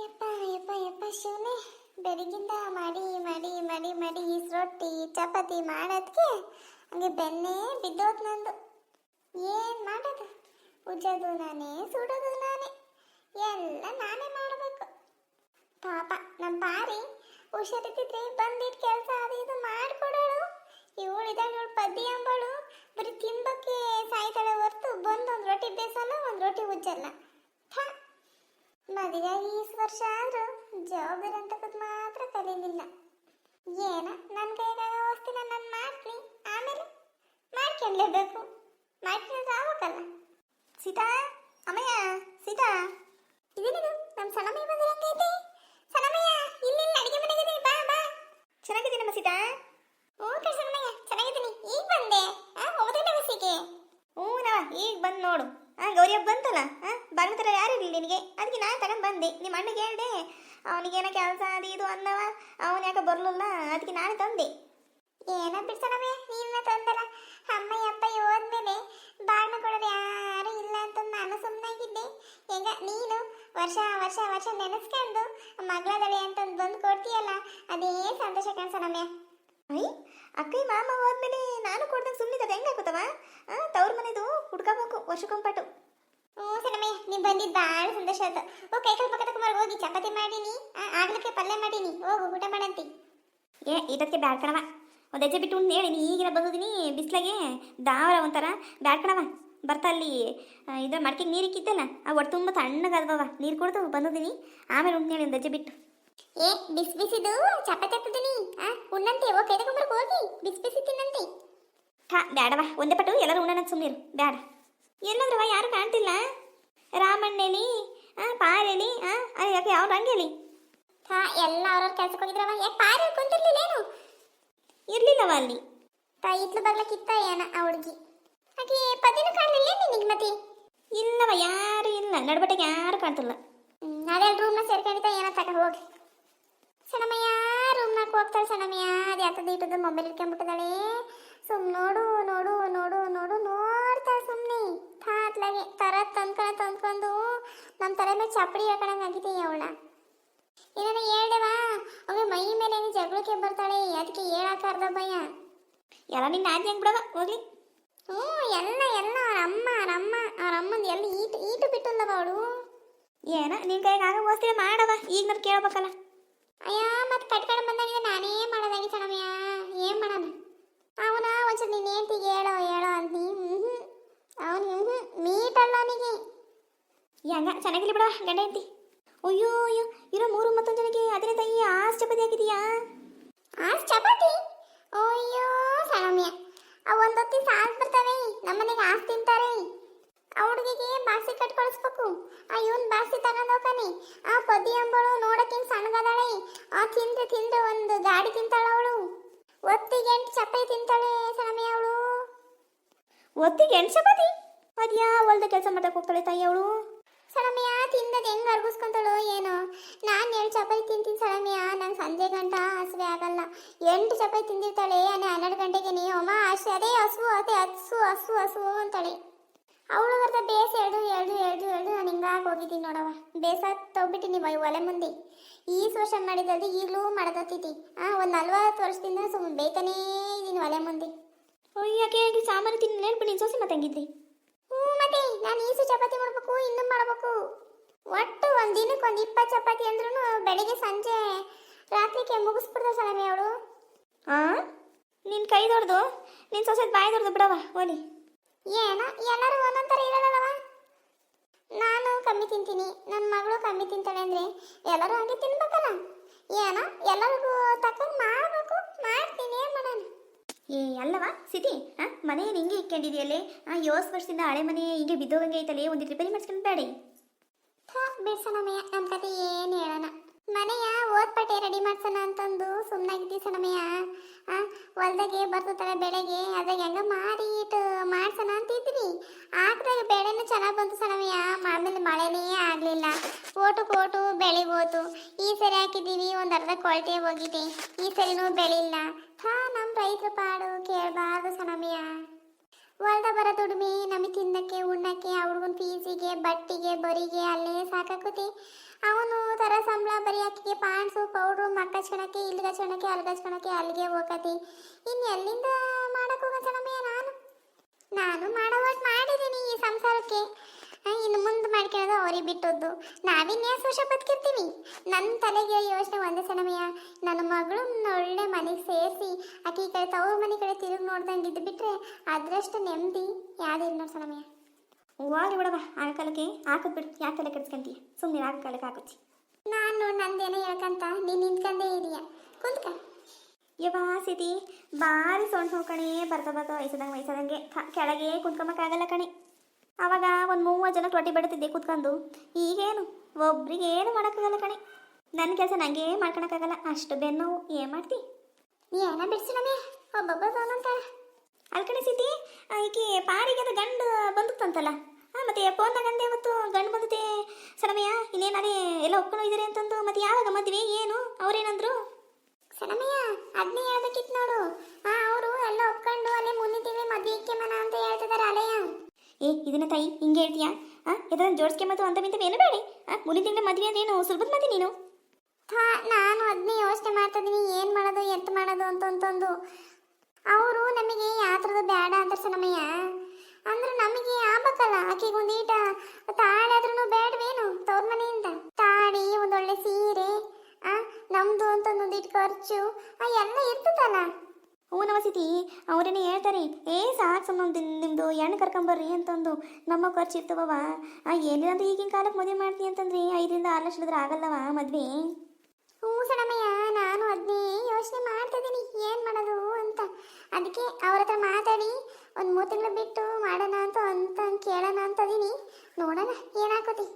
ಯಪ್ಪ ಯಪ್ಪ ಯಪ್ಪ ಶಿವನೇ ಬೆಳಗಿಂದ ಮಾಡಿ ಮಾಡಿ ಮಾಡಿ ಮಾಡಿ ಈ ರೊಟ್ಟಿ, ಚಪಾತಿ ಮಾಡೋದಕ್ಕೆ ಹಂಗೆ ಬೆನ್ನೇ ಬಿದ್ದೋತ್ ನಂದು. ಏನು ಮಾಡೋದು? ಉಜ್ಜೋದು ನಾನೇ, ಸುಡೋದು ನಾನೇ. ಎಲ್ಲ ನಾನೇ ಮಾಡಬೇಕು. ಪಾಪ ನಮ್ಮ ಪಾರಿ ಹುಷಾರಿದ್ದಿದ್ರೆ ಬಂದಿದ್ದ ಕೆಲಸ ಅದು ಇದು ಮಾಡಿಕೊಡೋಳು. ಇವಳು ಇದ್ದಾಳೆ ಇವಳು ಪದ್ದಿ ಅಂಬಳು. ಬರೀ ತಿಂಬಕ್ಕೆ ಸಾಯ್ತಾಳೆ ಹೊರ್ತು ಬಂದು ಒಂದು ರೊಟ್ಟಿ ಬೇಸಲ್ಲ, ಒಂದು ರೊಟ್ಟಿ ಉಜ್ಜಲ್ಲ. ಮದುವೆ ಈ ವರ್ಷ ಆದ್ರೂ ಜವಾಬ್ದಾರಿ ಅಂತಕ್ಕದ್ ಮಾತ್ರ ಕಲೀಲಿಲ್ಲ. ಏನ ನನ್ನ ಕೈಗಾಗ ವಸ್ತಿನ ನಾನು ಮಾಡ್ತೀನಿ. ಆಮೇಲೆ ಮಾಡ್ಕೊಂಡ್ಲೇಬೇಕು. ಮಾಡ್ಕೊಂಡ್ರೆ ಆಗ್ಬೇಕಲ್ಲ. ಸೀತಾ, ಅಮ್ಮಯ್ಯ, ಸೀತಾ. ಇದೇನಿದು? ನಮ್ಮ ಸಣ್ಣಮ್ಮಯ್ಯ ಬಂದ್ರೆ ಹೆಂಗೈತಿ. ಸಣ್ಣಮ್ಮಯ್ಯ, ಇಲ್ಲಿ ಅಡಿಗೆ ಮನೆಗೆ ಬಾ ಬಾ. ಚೆನ್ನಾಗಿದ್ದೀನಮ್ಮ ಸೀತಾ. ಓಕೆ ಕಣ್ ಸಣ್ಣಮ್ಮಯ್ಯ, ಚೆನ್ನಾಗಿದ್ದೀನಿ. ಈಗ ಬಂದೆ. ಆ ಹೋಗೋದಿಲ್ಲ ಬಸ್ಸಿಗೆ ಹ್ಞೂ ನಾ ಈಗ ಬಂದು ನೋಡು. ಆ ಗೌರಿ ಹಬ್ಬ ಬಂತಲ್ಲ? ಹಾಂ ಬಂತರ ಯಾರು ಇರಲಿ ನಿನಗೆ? ಅದಕ್ಕೆ ನಾನು ತಗೊಂಡು ಬಂದೆ. ನಿಮ್ಮ ಅಣ್ಣಗೆ ಹೇಳ್ದೆ ಅವನಿಗೇನೋ ಕೆಲಸ ಅದು ಇದು ಅಂದವ ಅವನು ಯಾಕೆ ಬರಲಿಲ್ಲ, ಅದಕ್ಕೆ ನಾನು ತಂದೆ. ಏನ ಬಿಡ್ಸಣವೇ ನೀನ ತಂದಲ್ಲ? ಅಮ್ಮಯ್ಯ ಅಪ್ಪ ಹೋದ್ಮೇಲೆ ಬಾಳ್ನ ಕೊಡೋದು ಯಾರು ಇಲ್ಲ ಅಂತ ನಾನು ಸುಮ್ಮನಾಗಿದ್ದೆ ಹೆಂಗ, ನೀನು ವರ್ಷ ವರ್ಷ ವರ್ಷ ನೆನೆಸ್ಕೊಂಡು ಮಗಳದಳೆ ಅಂತಂದು ಬಂದು ಕೊಡ್ತೀಯಲ್ಲ, ಅದೇ ಸಂತೋಷ ಕಣ್ಸಣಮ್ಯ ಐ ಅಕ್ಕ ಮಾಮ ಹೋದ್ಮೇಲೆ ನಾನು ಕೊಡ್ದಂಗೆ ಹೆಂಗ ತವ್ರ ಮನೆದು ಹುಡ್ಕೋಬೇಕು ವರ್ಷಕ್ಕೊಂಪಟ್ಟು ಹ್ಞೂ ಸಣ್ಣಮ್ಮಯ್ಯ ನೀವು ಬಂದಿದ್ದು ಭಾಳ ಸಂತೋಷ ಆಯ್ತು. ಓ ಕೈ ಕಾಲು ಪಕ್ಕ ತಗೊಂಬರ್ ಹೋಗಿ ಚಪಾತಿ ಮಾಡೀನಿ. ಆಗ್ಲಕ್ಕೆ ಪಲ್ಯ ಮಾಡೀನಿ. ಹೋಗು ಊಟ ಮಾಡಂತಿ. ಏ ಇದಕ್ಕೆ ಬ್ಯಾಡ್ ಕಣವ ಒಂದು ಹೆಜ್ಜೆ ಬಿಟ್ಟು ಉಂಡು ಹೇಳಿ ನೀ ಈಗಿನ ಬಂದಿದ್ದೀನಿ ಬಿಸ್ಲಾಗೆ ದಾವರ ಒಂಥರ. ಬ್ಯಾಡ್ ಕಣವ ಬರ್ತಾ ಅಲ್ಲಿ. ಆ, ಇದ್ರ ಮಡ್ಕೆಗೆ ನೀರು ಇಕ್ಕಿದ್ದಲ್ಲ ಆ ಒಟ್ಟು ತುಂಬ ತಣ್ಣಗಾದವ ನೀರು ಕುಡ್ದು ಬಂದಿದ್ದೀನಿ ಆಮೇಲೆ ಉಂಟು ಹೇಳಿ ಒಂದು ಹೆಜ್ಜೆ ಬಿಟ್ಟು. ಏ ಬಿಸಿ ಬಿಸಿದು ಚಪಾತಿ ಹಾಕ್ತಿದ್ದೀನಿ. ಆ ಉಣ್ಣಂತೆ. ಓ ಕೈ ತಗೊಂಬರ್ಕ್ ಹೋಗಿ. ಬಿಸಿ ಬಿಸಿ ತಿನ್ನಂತೆ. ಹಾ, ಬ್ಯಾಡವ. ಒಂದೇ ಪಟ್ಟು, ಎಲ್ಲರೂ ಉಣ್ಣನ ಸುಮ್ಮನಿರು ಬ್ಯಾಡ. ಎಲ್ಲದ್ರವ ಯಾರು ಕಾಣ್ತಿಲ್ಲ? ರಾಮಣ್ಣೆಲಿ ಹಾಂ ಪಾರೆಲಿ ಹಾಂ ಯಾಕೆ ಯಾವ ರಂಗೇಲಿ ಹಾ, ಎಲ್ಲ ಅವ್ರವ್ರ ಕೆಲ್ಸಕ್ಕೆ ಹೋಗಿದ್ರವ. ಯಾಕೆ ಪಾರಿ ಕುಂತಿರ್ಲಿಲ್ಲೇನು? ಇರ್ಲಿಲ್ಲವ ಅಲ್ಲಿ. ತಾ ಇತ್ಲು ಬರ್ಲಕ್ಕಿತ್ತ ಏನ ಆ ಹುಡುಗಿ. ಹಾಗೆ ಪದಿನ ಕಾಣಲಿಲ್ಲ ನಿನಗೆ ಮತ್ತೆ? ಇಲ್ಲವ, ಯಾರು ಇಲ್ಲ. ನಡ್ಬಟ್ಟಿಗೆ ಯಾರು ಕಾಣ್ತಿಲ್ಲ. ಅದೇ ರೂಮ್ನ ಸೇರ್ಕೊಂಡಿದ್ದ, ಏನ ತಕ ಹೋಗಿ. ಸಣ್ಣಮಯ್ಯ ರೂಮ್ನಾಗ ಹೋಗ್ತಾಳೆ ಸಣ್ಣಮಯ್ಯ ಅದು ಯಾತದ ಇಟ್ಟದ ಮೊಬೈಲ್ ಇಟ್ಕೊಂಡ್ಬಿಟ್ಟದಾಳೆ ಸುಮ್ ನೋಡು ನೋಡು ನೋಡು ನೋಡು ನೋಡ್ತಾಳೆ ಸುಮ್ಮನೆ ಥಾತ್ಲಾಗೆ ತರ ತಂದ್ಕೊಂಡು ತಂದ್ಕೊಂಡು ನಮ್ಮ ತಲೆ ಮೇಲೆ ಚಪ್ಪಡಿ ಹಾಕೊಂಡಂಗೆ ಆಗಿದೆ ಅವಳ. ಏನಾರ ಹೇಳ್ದೇವಾ? ಅವೆ ಮೈ ಮೇಲೆ ಜಗಳಕ್ಕೆ ಬರ್ತಾಳೆ? ಅದಕ್ಕೆ ಹೇಳಕ್ಕಾರ್ದ ಭಯ? ಎಲ್ಲ ನಿನ್ನ ಆದ್ಯ ಹೆಂಗ್ ಬಿಡವ ಹೋಗ್ಲಿ. ಹ್ಞೂ ಎಲ್ಲ ಎಲ್ಲ ಅಮ್ಮ ನಮ್ಮ ಅಮ್ಮ ಅಮ್ಮಂದು ಎಲ್ಲ ಈಟು ಈಟು ಬಿಟ್ಟಲ್ಲವ ಅವಳು. ಏನ ನಿನ್ ಕೈಗೆ ಆಗ ಓಸ್ತಿರ ಮಾಡವ. ಈಗ ನಾನು ಕೇಳ್ಬೇಕಲ್ಲ. ಅಯ್ಯ ಮತ್ತೆ ಕಟ್ಕೊಂಡು ಬಂದಾಗಿದೆ ನಾನೇ ಮಾಡೋದಾಗಿತ್ತು ಕಣಮ್ಮಯ್ಯ ಏನ್ ಮಾಡೋಣ ಅವನ ಒಂಚೂರು ನಿನ್ನ ಹೆಂಡ್ತಿಗೆ ಹೇಳೋ ಹೇಳೋ ಅಂತ ಹ್ಞೂ ಅವನು ಹ್ಞೂ ಮೀಟಲ್ಲ ಅವನಿಗೆ ಹೆಂಗ ಚೆನ್ನಾಗಿಲ್ಲ ಬಿಡ ಗಂಡ ಹೆಂಡತಿ. ಅಯ್ಯೋ ಅಯ್ಯೋ ಇರೋ ಮೂರು ಮತ್ತೊಂದು ಜನಕ್ಕೆ ಅದರ ತಾಯಿ ಆಸ್ ಚಪಾತಿ ಹಾಕಿದೀಯಾ ಆಸ್ ಚಪಾತಿ? ಅಯ್ಯೋ ಸಣಮ್ಯ ಆ ಒಂದೊತ್ತಿ ಸಾಸ್ ಬರ್ತವೆ ನಮ್ಮನೆಗೆ ಆಸ್ ತಿಂತಾರೆ. ಆ ಹುಡುಗಿಗೆ ಬಾಸಿ ಕಟ್ ಕಳಿಸ್ಬೇಕು ಆ ಇವನ್ ಬಾಸಿ ತಗೊಂಡ್ ಹೋಗ್ತಾನೆ. ಆ ಪದಿ ಅಂಬಳು ನೋಡಕ್ಕೆ ಸಣ್ಣಗದಾಳೆ. ಆ ತಿಂದ್ರೆ ತಿಂದ್ರೆ ಒಂದು ಗಾಡಿ ತಿಂತಾಳ ಅವಳು. ಒತ್ತಿಗೆ ಎಂಟು ಚಪಾತಿ ತಿಂತಾಳೆ ಸಣಮೆ ಅವಳು. ಒತ್ತಿಗೆ ಎಂಟು ಚಪಾತಿ? ಅದ್ಯಾ ಹೊಲ್ದ ಕೆಲಸ ಮಾಡಕ್ ಹೋಗ್ತಾಳೆ ತಾಯಿ ಅವಳು? ಸಳಮಿಯ ತಿಂದದ ಹೆಂಗ್ ಅರ್ಗಿಸ್ಕೊಂತಾಳೋ ಏನೋ. ನಾನು ಎರಡು ಚಪಾತಿ ತಿಂತೀನಿ ಸಳಮಿಯ ನಂಗೆ ಸಂಜೆ ಗಂಟ ಹಸಿವೆ ಆಗಲ್ಲ. ಎಂಟು ಚಪಾತಿ ತಿಂದಿರ್ತಾಳೆ ಅನ್ನ ಹನ್ನೆರಡು ಗಂಟೆಗೆ ನೀ ಅಮ್ಮ ಅಷ್ಟೇ ಅದೇ ಹಸು ಅದೇ ಹಸು ಹಸು ಹಸು ಅಂತಾಳೆ. ಅವಳು ಬರ್ತಾ ಬೇಸ ಎಳ್ದು ಎಳ್ದು ಎಳ್ದು ಎಳ್ದು ನಾನು ಹಿಂಗಾಗಿ ಹೋಗಿದ್ದೀನಿ ನೋಡವ ಬೇಸ ತೊಗ್ಬಿಟ್ಟಿನಿ ಬೈ ಒಲೆ ಮುಂದೆ. ಈ ವರ್ಷ ಮಾಡಿದಲ್ಲಿ ಈಗಲೂ ಮಾಡದತ್ತಿದ್ದಿ ಆ, ಒಂದು ನಲ್ವತ್ತು ವರ್ಷದಿಂದ ಸುಮ್ಮನೆ ಬೇಯ್ತಾನೇ ಇದ್ದೀನಿ ಒಲೆ ಮುಂದೆ. ಯಾಕೆ ಸಾಮಾನು ತಿನ್ನ ನೆನಪು ನೀನು ಸೋಸಿ ಮತ್ತೆ ಹಂಗಿದ್ರಿ ಹ್ಞೂ ಮತ್ತೆ ನಾನು ಈಸು ಚಪಾತಿ ಮಾಡಬೇಕು ಇನ್ನೂ ಮಾಡಬೇಕು. ಒಟ್ಟು ಒಂದು ದಿನಕ್ಕೆ ಒಂದು ಇಪ್ಪತ್ತು ಚಪಾತಿ ಅಂದ್ರೂ ಬೆಳಿಗ್ಗೆ ಸಂಜೆ ರಾತ್ರಿಗೆ ಮುಗಿಸ್ಬಿಡ್ದ ಸಲಮೆ ಅವಳು. ಆ? ನಿನ್ನ ಕೈ ದೊಡ್ದು ನಿನ್ನ ಸೊಸೆ ಬಾಯಿ ದೊಡ್ದು ಬಿಡವ ಓಲಿ ಏನ ಎಲ್ಲರೂ ಒಂದೊಂದು ಥರ ಇರಲ್ಲವ? ನಾನು ಕಮ್ಮಿ ತಿಂತೀನಿ ನನ್ನ ಮಗಳು ಕಮ್ಮಿ ತಿಂತಾಳೆ ಅಂದ್ರೆ ಎಲ್ಲರೂ ಹಂಗೆ ತಿನ್ಬೇಕಲ್ಲ? ಏನ ಎಲ್ಲರಿಗೂ ತಕೊಂಡು ಮಾಡಬೇಕು ಮಾಡ್ತೀನಿ ಏನು ಮಾಡೋಣ ಏ, ಅಲ್ಲವಾ ಸಿಟಿ ಆ ಮನೆ ಹಿಂಗೆ ಇಕ್ಕೊಂಡಿದೆಯಲ್ಲೇ? ಆ ಯೋಸ್ ವರ್ಷದಿಂದ ಹಳೆ ಮನೆ ಹಿಂಗೆ ಬಿದ್ದೋಗಂಗೆ ಐತಲ್ಲೇ ಒಂದು ರಿಪೇರಿ ಮಾಡಿಸ್ಕೊಂಡು ಬೇಡಿ ಬಿಡ್ಸಣಮಯ್ಯ ನಮ್ಮ ಕತೆ ಏನು ಹೇಳೋಣ. ಮನೆಯ ಓದ್ಪಟ್ಟೆ ರೆಡಿ ಮಾಡ್ಸೋಣ ಅಂತಂದು ಸುಮ್ಮನಾಗಿದ್ದೀವಿ ಸಣಮಯ್ಯ ಹೊಲ್ದಾಗೆ ಬರ್ತದಲ್ಲ ಬೆಳೆಗೆ ಅದಾಗ ಹೆಂಗ ಮಾರಿ ಇಟ್ಟು ಮಾಡ್ಸೋಣ ಅಂತ ಆದ್ರಾಗ ಬೆಳೆನೂ ಚೆನ್ನಾಗಿ ಬಂತು ಸಣವಯ್ಯ ಆಮೇಲೆ ಮಳೆನೇ ಆಗಲಿಲ್ಲ. ಓಟು ಕೋಟು ಬೆಳೆ ಈ ಸರಿ ಹಾಕಿದ್ದೀವಿ, ಒಂದು ಅರ್ಧ ಕೊಳತೆ ಹೋಗಿದೆ ಈ ಸರಿನೂ ಬೆಳಿಲ್ಲ. ಹಾ ನಮ್ಮ ರೈತರು ಪಾಡು ಕೇಳಬಾರ್ದು ಸಣವಯ್ಯ ಹೊಲ್ದ ಬರೋ ದುಡಿಮೆ ಬಟ್ಟಿಗೆ ಬರಿಗೆ ಅಲ್ಲೇ ಸಾಕಾಕುತಿ. ಅವನು ತರ ಸಂಬಳ ಬರೀ ಆಕಿಗೆ ಪಾಂಡ್ಸು ಪೌಡ್ರು ಮಕ್ಕ ಇಲ್ಲಿ ಹಚ್ಕೊಳಕ್ಕೆ ಅಲ್ಲಿಗೆ ಹಚ್ಕೊಳಕ್ಕೆ ಅಲ್ಲಿಗೆ ಹೋಗತಿ. ಇನ್ನು ಎಲ್ಲಿಂದ ಮಾಡಕ್ ಹೋಗ ಸಣಮಯ್ಯ ನಾನು? ನಾನು ಮಾಡೋ ಒಟ್ಟು ಮಾಡಿದ್ದೀನಿ ಈ ಸಂಸಾರಕ್ಕೆ. ಇನ್ನು ಮುಂದೆ ಮಾಡ್ಕೊಳ್ಳೋದು ಅವ್ರಿಗೆ ಬಿಟ್ಟದ್ದು. ನಾವಿನ್ನೇ ವರ್ಷ ಬದುಕಿರ್ತೀವಿ. ನನ್ನ ತಲೆಗೆ ಯೋಚನೆ ಒಂದೇ ಸಣಮಯ್ಯ ನನ್ನ ಮಗಳು ಒಳ್ಳೆ ಮನೆಗೆ ಸೇರಿಸಿ ಆಕೆ ಈ ಕಡೆ ತವ್ರ ಮನೆ ಕಡೆ ತಿರುಗಿ ನೋಡ್ದಂಗೆ ಇದ್ದು ಬಿಟ್ಟರೆ ಅದರಷ್ಟು ನೆಮ್ಮದಿ ಯಾವುದಿಲ್ಲ ನೋಡಿ ಹೋಗ್ಲಿ ಬಿಡವ ಆ ಕಾಲಕ್ಕೆ ಹಾಕದ್ ಬಿಡು ಯಾಕೆ ತಲೆ ಕೆಡ್ಸ್ಕೊಂತೀಯ? ಸುಮ್ಮನೆ ಆಗ ಕಾಲಕ್ಕೆ ಹಾಕುತ್ತಿ ನಾನು ನಂದೇನೋ ಹೇಳ್ಕಂತ ನೀನು ನಿಂತ್ಕೊಂಡೇ ಇದೀಯ. ಕುಂತ್ಕ. ಯವಾ ಸಿಟಿ ಭಾರಿ ಸೊಂಟ ಕಣೆ ಬರ್ತಾ ಬರ್ತಾ ವಯಸ್ಸದಂಗೆ ವಯಸ್ಸದಂಗೆ. ಕೆಳಗೆ ಕುಂತ್ಕೊಂಬಕ್ಕಾಗಲ್ಲ ಕಣೆ. ಅವಾಗ ಒಂದು ಮೂವತ್ತು ಜನ ತೊಟ್ಟಿ ಬಿಡ್ತಿದ್ದೆ ಕುತ್ಕೊಂಡು ಈಗೇನು? ಒಬ್ರಿಗೆ ಏನು ಮಾಡೋಕ್ಕಾಗಲ್ಲ ಕಣೆ. ನನ್ನ ಕೆಲಸ ನನಗೆ ಮಾಡ್ಕೊಳಕ್ಕಾಗಲ್ಲ ಅಷ್ಟು ಬೆನ್ನೋವು ಏನು ಮಾಡ್ತಿ? ಏನ ಬಿಡಿಸಿ ನಮಗೆ ಒಬ್ಬೊಬ್ಬ ಒಂದೊಂಥರ ಅಲ್ಲಿ ಕಣೆ ಸಿಟಿ ಈಕೆ ಪಾರಿಗೆ ಅದು ಗಂಡು ಬಂದುತ್ತಂತಲ್ಲ. ಹಾಂ ಮತ್ತೆ ಫೋನ್ ಅಂದೆ ಮತ್ತು ಗಂಡು ಬಂದತೆ ಸರಮಯ್ಯ ಇನ್ನೇನಾರೇ ಎಲ್ಲ ಒಪ್ಕೊಂಡು ಇದ್ದೀರಿ ಅಂತಂದು, ಮತ್ತೆ ಯಾವಾಗ ಮದುವೆ, ಏನು, ಅವ್ರೇನಂದ್ರು? ಸಲಮಯ್ಯ ಅದನ್ನೇ ಹೇಳ್ಬೇಕಿತ್ತು ನೋಡು. ಹಾ ಅವರು ಎಲ್ಲ ಒಪ್ಕೊಂಡು ಅಲ್ಲೇ ಮುಂದಿನ ಮದುವೆ ಮನ ಅಂತ ಹೇಳ್ತಿದಾರೆ ಅಲೆಯ ಏ, ಇದನ್ನ ತಾಯಿ, ಹಿಂಗೆ ಹೇಳ್ತೀಯಾ? ಹಾ ಇದನ್ನ ಮತ್ತು ಅಂತ ಬಿಂತ ಏನು ಬೇಡಿ. ಆ, ಮುಂದಿನ ತಿಂಗಳ ಮದುವೆ ಅಂದ್ರೆ ಏನು ಸುಲಭದ ಮದುವೆ ನೀನು? ಹಾ ನಾನು ಅದನ್ನೇ ಯೋಚನೆ ಮಾಡ್ತಾ ಇದೀನಿ, ಏನು ಮಾಡೋದು, ಎಂತ ಮಾಡೋದು ಅಂತಂತಂದು ಅವರು ನಮಗೆ ಥರದ ಬೇಡ ಅಂತ ಸಣಮಯ್ಯ ಅಂದ್ರೆ ನಮಗೆ ಆಗ್ಬೇಕಲ್ಲ, ಆಕೆಗೆ ಈಟ ತಾಳಾದ್ರೂ ಬೇಡವೇನು ತವ್ರ ಮನೆಯಿಂದ? ತಾಳಿ ಒಂದೊಳ್ಳೆ ಸೀರೆ, ಆ, ನಮ್ದು ಅಂತ ಇಟ್ಟು ಖರ್ಚು, ಆ, ಎಲ್ಲ ಇರ್ತದಲ್ಲ. ಹ್ಞೂ ನಮಸ್ತಿ ಅವರೇನೇ ಹೇಳ್ತಾರೆ, ಏ, ಸಾಕು ಸುಮ್ಮನೆ ನಿಮ್ಮದು ಹೆಣ್ಣು ಕರ್ಕೊಂಬರ್ರಿ ಅಂತಂದು. ನಮ್ಮ ಖರ್ಚು ಇರ್ತವವ ಏನಿಲ್ಲ ಈಗಿನ ಕಾಲಕ್ಕೆ ಮದುವೆ ಮಾಡ್ತೀನಿ ಅಂತಂದ್ರೆ ಐದರಿಂದ ಆರು ಲಕ್ಷ ಆಗಲ್ಲವ ಮದುವೆ. ಹ್ಞೂ ನಾನು ಅದನ್ನೇ ಯೋಚನೆ ಮಾಡ್ತಿದ್ದೀನಿ ಏನು ಮಾಡೋದು ಅಂತ. ಅದಕ್ಕೆ ಅವ್ರ ಹತ್ರ ಮಾತಾಡಿ, ಒಂದು ಮೂರು ತಿಂಗಳು ಬಿಟ್ಟು ಮಾಡೋಣ ಅಂತ ಅಂತ ಕೇಳೋಣ ಅಂತ ಇದೀನಿ ನೋಡೋಣ ಏನಾಕೋತಿ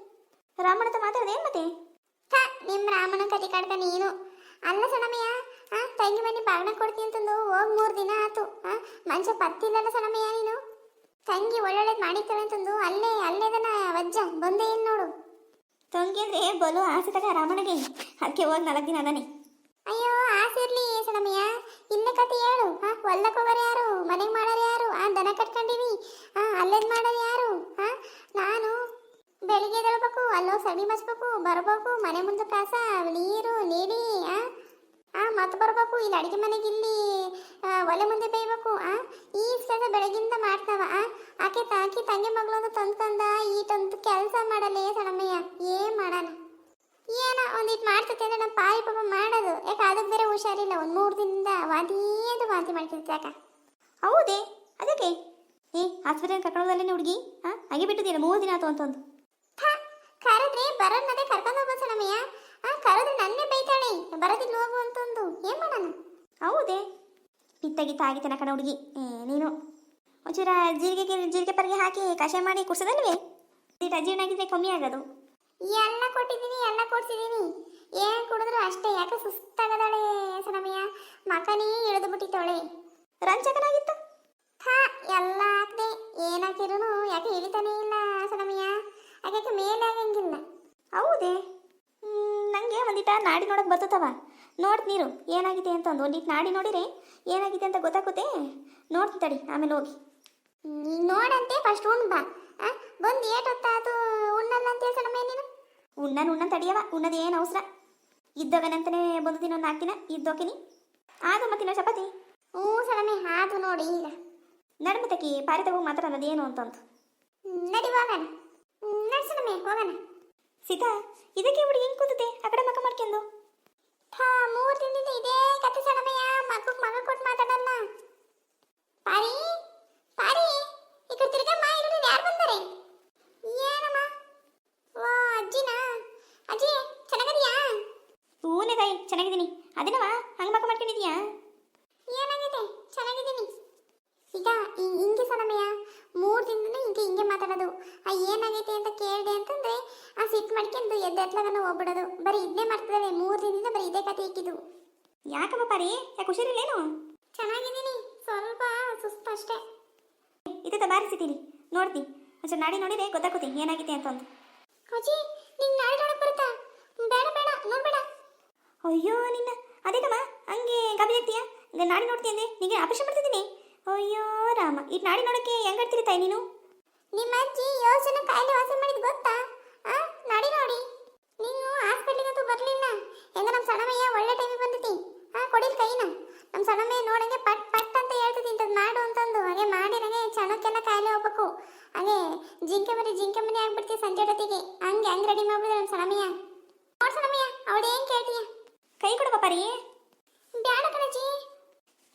ರಾಮಣ್ಣ ಹತ್ರ ಮಾತಾಡೋದು ಏನು ಮತ್ತೆ? ಹಾ ನಿಮ್ಮ ರಾಮನ ಕತೆ ಕಾಡ್ಕ ನೀನು. ಅಲ್ಲ ಸಣಮಯ್ಯ ಆ, ತಂಗಿ ಮನೆ ಬಾಗ್ನ ಕೊಡ್ತೀನಿ ಅಂತಂದು ಹೋಗಿ ಮೂರು ದಿನ ಆಯ್ತು ಆ ಮನುಷ್ಯ ಪತ್ತಿಲ್ಲಲ್ಲ ಸಣಮಯ್ಯ ನೀನು. ತಂಗಿ ಒಳ್ಳೊಳ್ಳೇದು ಮಾಡಿರ್ತಾಳೆ ಅಂತಂದು ಅಲ್ಲೇ ಅಲ್ಲೇದನ ವಜ್ಜ. ಬಂದೇ ಏನು ನೋಡು. ತಂಗಿ ಬಲು ಆಸೆ ತಗ ರಾಮಣ್ಣಗೆ ಅದಕ್ಕೆ ಹೋಗಿ ನಾಲ್ಕು ದಿನ ಅದಾನೆ. ಅಯ್ಯೋ, ಆಸೆ ಇರ್ಲಿ ಸಣಮಯ್ಯ ಇನ್ನ ಕತೆ ಹೇಳು. ಹಾ ಹೊಲ್ಲಕ್ಕೆ ಹೋಗೋರು ಯಾರು? ಮನೆಗೆ ಮಾಡೋರು ಯಾರು? ಆ ದನ ಕಟ್ಕೊಂಡಿವಿ. ಹಾ, ಅಲ್ಲೇದ್ ಮಾಡೋರು ಯಾರು? ಹಾ, ನಾನು ಬೆಳಿಗ್ಗೆ ಎದ್ದೇಳ್ಬೇಕು, ಅಲ್ಲೋ ಸಡಿ ಮಚ್ಬೇಕು ಬರಬೇಕು, ಮನೆ ಮುಂದೆ ಕಾಸ ನೀರು, ನೀಡಿ ಆ ಆ ಮತ್ತೆ ಬರ್ಬೇಕು, ಇಲ್ಲಿ ಅಡಿಗೆ ಮನೆಗೆ ಇಲ್ಲಿ ಆ, ಒಲೆ ಮುಂದೆ ಬೇಯ್ಬೇಕು ಆ ಈ ಕೆಲಸ ಬೆಳಗಿಂದ ಮಾಡ್ತಾವ ಆ ಆಕೆ ತಾಕಿ ತಂಗಿ ಮಗಳೊಂದು ತಂದ್ಕಂದ ಈಟೊಂದು ಕೆಲಸ ಮಾಡಲೇ ಸಣಮಯ್ಯ ಏನ್ ಮಾಡೋಣ ಏನ ಒಂದಿಟ್ಟು ಮಾಡ್ತೈತೆ ಅಂದ್ರೆ ನಮ್ಮ ಪಾಯಿ ಪಾಪ ಮಾಡೋದು. ಯಾಕೆ ಅದಕ್ಕೆ ಬೇರೆ ಹುಷಾರಿಲ್ಲ. ಒಂದು ಮೂರು ದಿನದಿಂದ ವಾಂತಿ ಅದು ವಾಂತಿ ಮಾಡ್ತಿದ್ದೆ ಯಾಕೆ? ಹೌದೇ? ಅದಕ್ಕೆ? ಏ ಆಸ್ಪತ್ರೆ ಕರ್ಕೊಳ್ಳೋದಲ್ಲೇ ಹುಡುಗಿ? ಹಾಂ ಹಾಗೆ ಬಿಟ್ಟಿದ್ದೀರ ಮೂರು ದಿನ ಆಯ್ತು ಅಂತಂದು. ಕರೆದ್ರೆ ಮತ್ತೆ ಕರ್ಕೊಂಡು ಹೋಗ್ಬೋದು ನಮ್ಮಯ್ಯ ಹಾಂ ಕರೆದ್ರೆ ನನ್ನೇ ಬೈತಾಳೆ. ಬರೋದಿಲ್ಲ ಹೋಗು ಅಂತಂದು. ಏನು ಮಾಡೋಣ? ಹೌದೇ? ಪಿತ್ತಾಗಿತ್ತ ಆಗಿತ್ತೆ ಕಣ ಹುಡುಗಿ. ಏ, ನೀನು. ಒಂಚೂರ ಜೀರಿಗೆ ಜೀರಿಗೆ ಪರಿಗೆ ಹಾಕಿ, ಕಷಾಯ ಮಾಡಿ ಕುಡ್ಸೋದಲ್ವೇ? ಅಜೀರ್ಣ ಆಗಿದ್ರೆ ಕಮ್ಮಿ ಆಗೋದು. ಎಲ್ಲ ಕೊಟ್ಟಿದ್ದೀನಿ, ಎಲ್ಲ ಕೊಡ್ಸಿದ್ದೀನಿ. ಏನ್ ಕುಡಿದ್ರು ಅಷ್ಟೇ. ಯಾಕೆ ಸುಸ್ತಾಗದಾಳೆ ಸನಮಯ್ಯ? ಮಕನೇ ಇಳಿದು ಬಿಟ್ಟಿತ್ತವಳೆ ರಂಜಕನಾಗಿತ್ತು? ಹಾ ಎಲ್ಲ ಹಾಕ್ದೆ. ಏನಾಕಿರೂ ಯಾಕೆ ಇಳಿತಾನೇ ಇಲ್ಲ ಸನಮಯ್ಯ? ಯಾಕೆ ಮೇಲೆ ಆಗಂಗಿಲ್ಲ? ಹೌದೇ. ನನಗೆ ಒಂದಿಟ ನಾಡಿ ನೋಡಕ್ಕೆ ಬರ್ತದವ. ನೋಡ್ತು ನೀರು, ಏನಾಗಿದೆ ಅಂತ ಒಂದು ಒಂದಿಟ್ಟು ನಾಡಿ ನೋಡಿರಿ ಏನಾಗಿದೆ ಅಂತ ಗೊತ್ತಾಗುತ್ತೆ? ನೋಡ್ತೀನಿ ತಡಿ, ಆಮೇಲೆ ಹೋಗಿ. ನೋಡಂತೆ ಫಸ್ಟ್ ಉಣ್ ಬಾ. ಬಂದು ಏಟ್ ಹೊತ್ತಾತು ಉಣ್ಣಲ್ಲ ಅಂತ ಹೇಳಿ ಸನಮಯ್ಯ ನೀನು? ಉಣ್ಣನ್ ಉಣ್ಣನ್ ತಡಿಯವ ಉಣ್ಣದ ಏನು ಅವಸರ. ಇದ್ದೋಗನಂತನೇ ಬಂದು ದಿನ ಒಂದು ನಾಲ್ಕು ದಿನ ಇದ್ದೋಕಿನಿ ಆಗ ಮತ್ತಿನ ಚಪಾತಿ? ಹ್ಞೂ ಸನಮೆ ಆತು ನೋಡಿ ಈಗ. ನಡ್ಮತಕಿ ಪಾರಿ ತಗೋ ಮಾತಾಡೋದು ಏನು ಅಂತಂದು. ಹ್ಮ್, ನಡಿ ಹೋಗೋಣ. ನಡ್ಸಣಮೆ ಹೋಗೋಣ. ಸೀತಾ ಇದಕ್ಕೆ ಹುಡುಗಿ ಹೆಂಗ್ ಕೂತತೆ ಆ ಕಡೆ ಮಕ್ಕ ಮಾಡ್ಕೊಂಡು. ಥಾ ಮೂರು ದಿನದಿಂದ ಇದೇ ಕತೆ ಸಣಮಯ್ಯ ಮಗಕ್ಕೆ ಮಗ ಕೊಟ್ಟು ಮಾತಾಡಲ್ಲ. ಪಾರಿ ಈ ಕಡೆ ತಿರ್ಗಮ್ಮ ಇಲ್ಲಿ ಯಾರು ಬಂದಾರೆ ಏನಮ್ಮ ವಾ ಅಜ್ಜಿನಾ ಅಜ್ಜಿ ಚೆನ್ನಾಗಿದೆಯಾ ಹೂನೇ ತಾಯಿ ಚೆನ್ನಾಗಿದ್ದೀನಿ ಅದೇನವ ಹಂಗೆ ಮಕ್ಕ ಮಾಡ್ಕೊಂಡಿದ್ಯಾ ಏನಾಗಿದೆ ಚೆನ್ನಾಗಿದ್ದೀನಿ ಈಗ ಈ- ಹಿಂಗೆ ಸಣಮಯ್ಯ ಮೂರು ದಿನದಿಂದ ಹಿಂಗೆ ಹಿಂಗೆ ಮಾತಾಡೋದು ಆ ಏನಾಗೈತೆ ಅಂತ ಕೇಳಿದೆ ಅಂತಂದ್ರೆ ಆ ಸಿಟ್ಟು ಮಾಡ್ಕೊಂಡು ಎದ್ದೆತ್ಲಾಗನ ಹೋಗ್ಬಿಡೋದು. ಬರೀ ಇದನ್ನೇ ಮಾಡ್ತಿದ್ದಾವೆ. ಮೂರು ದಿನದಿಂದ ಬರೀ ಇದೇ ಕತೆ ಇಕ್ಕಿದ್ದು. ಯಾಕಮ್ಮ ಪರಿ? ಯಾಕೆ ಹುಷಾರಿಲ್ಲೇನು ಚೆನ್ನಾಗಿದ್ದೀನಿ. ಸ್ವಲ್ಪ ಸುಸ್ತು ಅಷ್ಟೇ. ಇದು ತಬಾರಿಸಿದ್ದೀನಿ ನೋಡ್ತಿ. ಅಷ್ಟು ನಾಡಿ ನೋಡಿದ್ರೆ ಗೊತ್ತಾಗುತ್ತೆ ಏನಾಗಿದೆ ಅಂತಂದು. ಅಜ್ಜಿ ನಿಂಗೆ ನಾಡಿ ನೋಡಕ್ ಬರುತ್ತಾ? ಬೇಡ ಬೇಡ, ನೋಡ್ಬೇಡ. ಅಯ್ಯೋ, ನಿನ್ನ. ಅದೇನಮ್ಮ ಹಂಗೆ ಗಾಬರಿ ಆಗ್ತೀಯಾ? ನಾಡಿ ನೋಡ್ತೀನಿ ಅಂದ್ರೆ ನಿಮಗೆ ಆಪರೇಷನ್ ಮಾಡ್ತಿದ್ದೀನಿ. ಅಯ್ಯೋ, ರಾಮ. ಈ ನಾಡಿ ನೋಡೋಕ್ಕೆ ಹೆಂಗಾಡ್ತೀರಿ ತಾಯಿ ನೀನು? ನಿಮ್ಮ ಅಜ್ಜಿ ಯೋಚನೆ ಕಾಯಿಲೆ ವಾಸ ಮಾಡಿದ್ ಗೊತ್ತಾ? ನೀನು ಹಾಸ್ಪಿಟ್ಲಿಗಂತೂ ಬರಲಿಲ್ಲ. ಹೆಂಗ ನಮ್ಮ ಸಣ್ಣಮಯ್ಯ ಒಳ್ಳೆ ಟೈಮಿಗೆ ಬಂದಿತಿ ಹಾ, ಕೊಡಿಲ್ ಕೈನ. ನಮ್ಮ ಸಣ್ಣಮಯ್ಯ ನೋಡಂಗೆ ಪಟ್ ಪಟ್ ಅಂತ ಹೇಳ್ತಿದ್ದೆ ಇಂಥದ್ದು ಮಾಡು ಅಂತಂದು. ಹಾಗೆ ಮಾಡಿರಂಗೆ ಚಣಕ್ಕೆಲ್ಲ ಕಾಯಿಲೆ ಹೋಗ್ಬೇಕು. ಹಾಗೆ ಜಿಂಕೆ ಮನೆ ಜಿಂಕೆ ಮನೆ ಆಗ್ಬಿಡ್ತೀವಿ ಸಂಜೆ ಹೊತ್ತಿಗೆ ಹಂಗೆ ಹಂಗೆ ರೆಡಿ ಮಾಡ್ಬಿಡ್ರಿ ನಮ್ಮ ಸಣ್ಣಮಯ್ಯ. ನೋಡಿ ಸಣ್ಣಮಯ್ಯ, ಅವಳು ಏನು ಕೇಳ್ತೀಯ? ಕೈ ಕೊಡು ಪಾಪರಿ ಬ್ಯಾಡ ಕಣಜಿ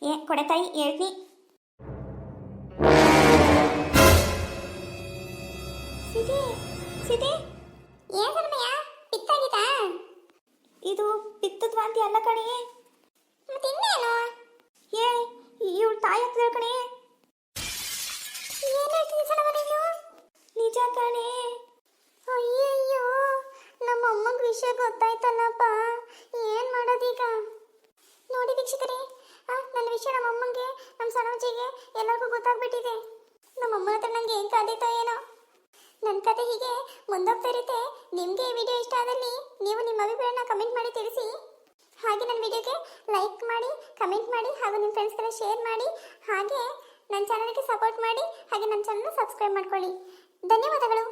ಏ, ಕೊಡೆ ತಾಯಿ ಹೇಳ್ತೀನಿ ಸಿಟಿ ಸಿಟಿ ಪಿತ್ತದ ವಾಂತಿ ಅಲ್ಲ ಕಣೆ. ಮತ್ತೆ ಏ, ಇವಳ ತಾಯಿ ಹತ್ರ ಕಣೆ. ಏನ್ ನೀವು ನಿಜ ಕಣೆ. ಅಯ್ಯಯ್ಯೋ, ನಮ್ಮ ಅಮ್ಮಂಗೆ ವಿಷಯ ಗೊತ್ತಾಯ್ತಲ್ಲಪ್ಪ. ಏನ್ ಮಾಡೋದೀಗ? ನೋಡಿ ವೀಕ್ಷಕರೇ ನನ್ನ ವಿಷಯ ನಮ್ಮ ಅಮ್ಮಂಗೆ, ನಮ್ಮ ಸಣ್ಣಜ್ಜಿಗೆ ಎಲ್ಲರಿಗೂ ಗೊತ್ತಾಗ್ಬಿಟ್ಟಿದೆ. ನಮ್ಮ ಅಮ್ಮನ ಹತ್ರ ನಂಗೆ ಏನ್ ಕಾದಿತ್ತೋ ಏನೋ. ನನ್ನ ಕತೆ ಹೀಗೆ ಮುಂದೋಗ್ತಾ ಇರುತ್ತೆ. ನಿಮಗೆ ಈ ವಿಡಿಯೋ ಇಷ್ಟ ಆದಲ್ಲಿ ನೀವು ನಿಮ್ಮ ಅಭಿಪ್ರಾಯನ ಕಮೆಂಟ್ ಮಾಡಿ ತಿಳಿಸಿ. ಹಾಗೆ ನನ್ನ ವಿಡಿಯೋಗೆ ಲೈಕ್ ಮಾಡಿ ಕಮೆಂಟ್ ಮಾಡಿ ಹಾಗೂ ನಿಮ್ಮ ಫ್ರೆಂಡ್ಸ್ಗೆಲ್ಲ ಶೇರ್ ಮಾಡಿ, ಹಾಗೆ ನನ್ನ ಚಾನಲ್ಗೆ ಸಪೋರ್ಟ್ ಮಾಡಿ, ಹಾಗೆ ನನ್ನ ಚಾನಲ್ನ ಸಬ್ಸ್ಕ್ರೈಬ್ ಮಾಡ್ಕೊಳ್ಳಿ. ಧನ್ಯವಾದಗಳು.